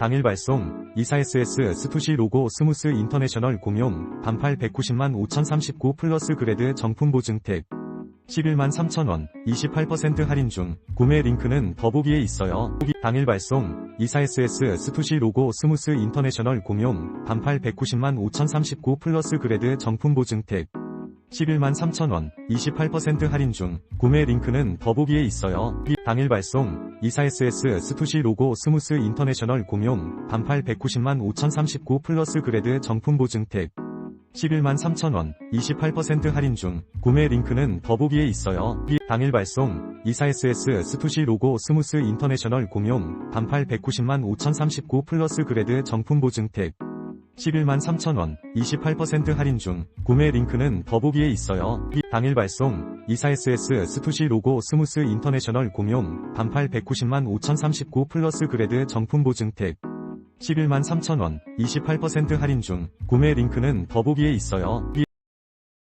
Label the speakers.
Speaker 1: 당일 발송, 이사SS 스투시 로고 스무스 인터내셔널 공용, 반팔 190만 5039 플러스 그레드 정품 보증택. 11만 3천원, 28% 할인 중, 구매 링크는 더보기에 있어요. 당일 발송, 이사SS 스투시 로고 스무스 인터내셔널 공용, 반팔 190만 5039 플러스 그레드 정품 보증택. 11만 3천원, 28% 할인 중, 구매 링크는 더보기에 있어요. 당일 발송, 이사SS 스투시 로고 스무스 인터내셔널 공용, 반팔 190만 5039 플러스 그레드 정품 보증택. 11만 3천원, 28% 할인 중, 구매 링크는 더보기에 있어요. 당일 발송, 이사SS 스투시 로고 스무스 인터내셔널 공용, 반팔 190만 5039 플러스 그레드 정품 보증택. 11만 3천원, 28% 할인 중, 구매 링크는 더보기에 있어요. 당일 발송, 이사SS 스투시 로고 스무스 인터내셔널 공용, 반팔 190만 5039 플러스 그레드 정품 보증택. 11만 3천원, 28% 할인 중, 구매 링크는 더보기에 있어요.